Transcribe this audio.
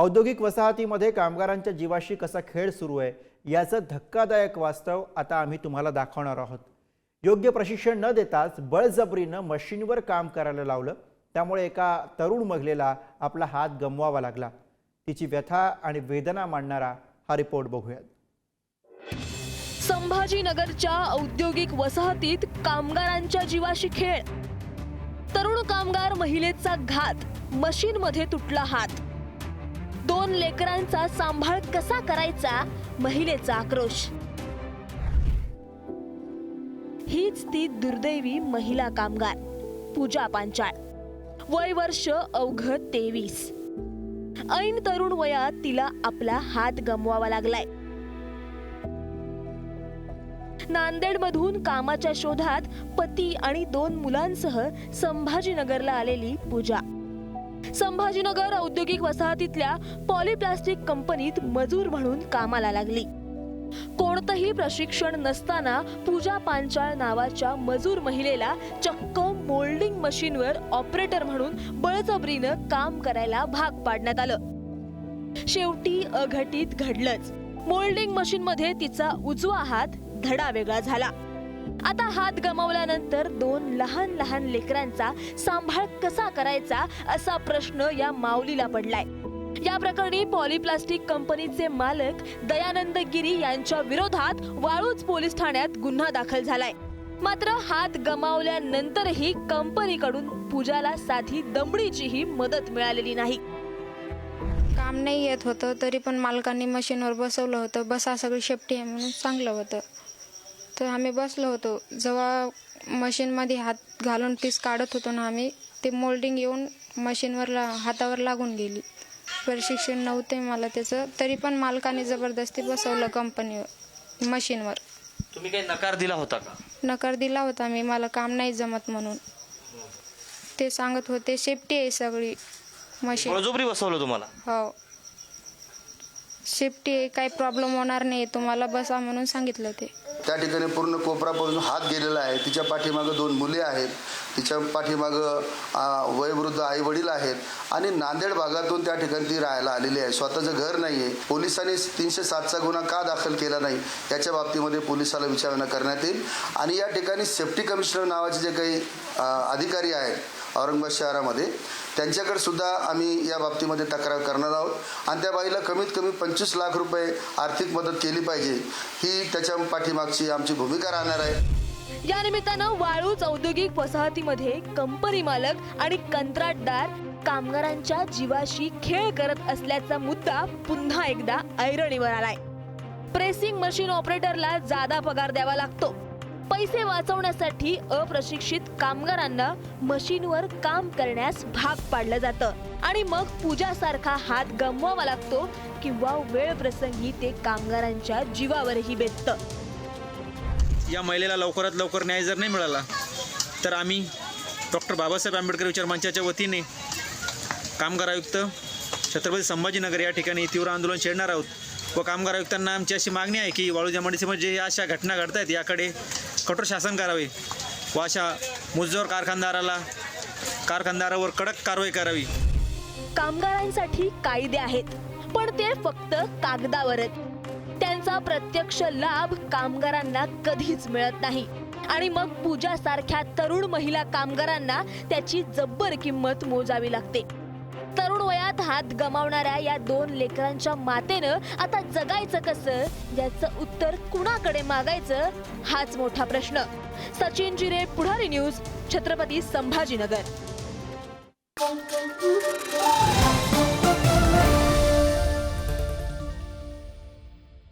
औद्योगिक वसाहतीमध्ये कामगारांच्या जीवाशी कसा खेळ सुरू आहे याचं धक्कादायक वास्तव आता आम्ही तुम्हाला दाखवणार आहोत. योग्य प्रशिक्षण न देताच बळजबरीनं मशीनवर काम करायला लावलं त्यामुळे एका तरुण महिलेला आपला हात गमवावा लागला. तिची व्यथा आणि वेदना मांडणारा हा रिपोर्ट बघूयात. संभाजीनगरच्या औद्योगिक वसाहतीत कामगारांच्या जीवाशी खेळ. तरुण कामगार महिलेचा घात मशीनमध्ये तुटला हात. दोन लेकरांचा सांभाळ कसा करायचा? महिलेचा आक्रोश. हीच ती दुर्दैवी महिला कामगार पूजा पांचाळ. वय वर्ष अवघ तेवीस. ऐन तरुण वयात तिला आपला हात गमवावा लागलाय. नांदेडमधून कामाच्या शोधात पती आणि दोन मुलांसह संभाजीनगरला आलेली पूजा. संभाजीनगर औद्योगिक वसाहतीतल्या पॉलीप्लास्टिक कंपनीत मजूर म्हणून कामाला लागली. कोणतंही प्रशिक्षण नसताना पूजा पांचाळ नावाच्या मजूर महिलेला चक्क मोल्डिंग मशीनवर ऑपरेटर म्हणून बळजबरीनं काम करायला भाग पाडण्यात आलं. शेवटी अघटित घडलंच. मोल्डिंग मशीनमध्ये तिचा उजवा हात धडा वेगळा झाला. आता हात गमावल्यानंतर दोन लहान लहान लेकरांचा सांभाळ कसा करायचा असा प्रश्न या माऊलीला पडलाय. या प्रकरणी पॉलिप्लास्टिक कंपनीचे मालक दयानंद गिरी यांच्या विरोधात वाळूज पोलीस ठाण्यात गुन्हा दाखल झालाय. मात्र हात गमावल्यानंतरही कंपनीकडून पूजाला साधी दमडीचीही मदत मिळालेली नाही. काम नाही येत होतं तरी पण मालकांनी मशीनवर बसवलं होतं. बसा सगळी शेपटी आहे म्हणून चांगलं होतं. तर आम्ही बसलो होतो. जेव्हा मशीनमध्ये हात घालून पीस काढत होतो ना आम्ही ते मोल्डिंग येऊन मशीनवर ला हातावर लागून गेली. प्रशिक्षण नव्हते मला त्याचं. तरी पण मालकाने जबरदस्ती बसवलं कंपनीवर मशीनवर तुम्ही काही नकार दिला होता का? नकार दिला होता मी मला काम नाही जमत म्हणून. ते सांगत होते सेफ्टी आहे सगळी मशीन बळजबरी बसवलं तुम्हाला? हो. सेफ्टी आहे काही प्रॉब्लेम होणार नाही तुम्हाला बसा म्हणून सांगितलं ते. त्या ठिकाणी पूर्ण कोपरापासून हात गेलेला आहे. तिच्या पाठीमागं दोन मुले आहेत. तिच्या पाठीमागं वयवृद्ध वयोवृद्ध आई वडील आहेत. आणि नांदेड भागातून त्या ठिकाणी ती राहायला आलेली आहे. स्वतःचं घर नाही आहे पोलिसांनी तीनशे सातचा गुन्हा का दाखल केला नाही याच्या बाबतीमध्ये पोलिसाला विचारणा करण्यात येईल. आणि या ठिकाणी सेफ्टी कमिशनर नावाचे जे काही अधिकारी आहेत औरंगाबाद शहरामध्ये. त्यांच्याकडे सुद्धा आम्ही या बाबतीमध्ये तक्रार करणार आहोत. आणि त्या बाईला कमीत कमी पंचवीस लाख रुपये आर्थिक मदत केली पाहिजे. ही त्याच्या पाठीमागची आमची भूमिका राहणार आहे. या निमित्तानं वाळूज औद्योगिक वसाहतीमध्ये कंपनी मालक आणि कंत्राटदार कामगारांच्या जीवाशी खेळ करत असल्याचा मुद्दा पुन्हा एकदा ऐरणीवर आलाय. प्रेसिंग मशीन ऑपरेटरला जादा पगार द्यावा लागतो. पैसे वाचवण्यासाठी अप्रशिक्षित कामगारांना मशीनवर काम करण्यास भाग पाडलं जातं. आणि मग पूजासारखा हात गमवावा लागतो किंवा वेळ प्रसंगी ते कामगारांच्या जीवावरही बेततं. या महिलेला लवकरात लवकर न्याय जर नाही मिळाला तर आम्ही डॉक्टर बाबासाहेब आंबेडकर विचार मंचाच्या वतीने कामगार आयुक्त छत्रपती संभाजीनगर या ठिकाणी तीव्र आंदोलन छेडणार आहोत. व कामगार आयुक्तांना आमची अशी मागणी आहे की वाळू जामडीमध्ये जे अशा घटना घडत आहेत याकडे कठोर शासन करावे व अशा मुजोर कारखानदाराला कारखानदारावर कडक कारवाई करावी. कामगारांसाठी कायदे आहेत पण ते फक्त कागदावरच. त्यांचा प्रत्यक्ष लाभ कामगारांना कधीच मिळत नाही. आणि मग पूजा सारख्या तरुण महिला कामगारांना त्याची जब्बर किंमत मोजावी लागते. तरुण वयात हात गमावणाऱ्या या दोन लेकरांच्या मातेनं आता जगायचं कसं? याचं उत्तर कुणाकडे मागायचं? हाच मोठा प्रश्न. सचिन जिरे पुढारी न्यूज छत्रपती संभाजीनगर.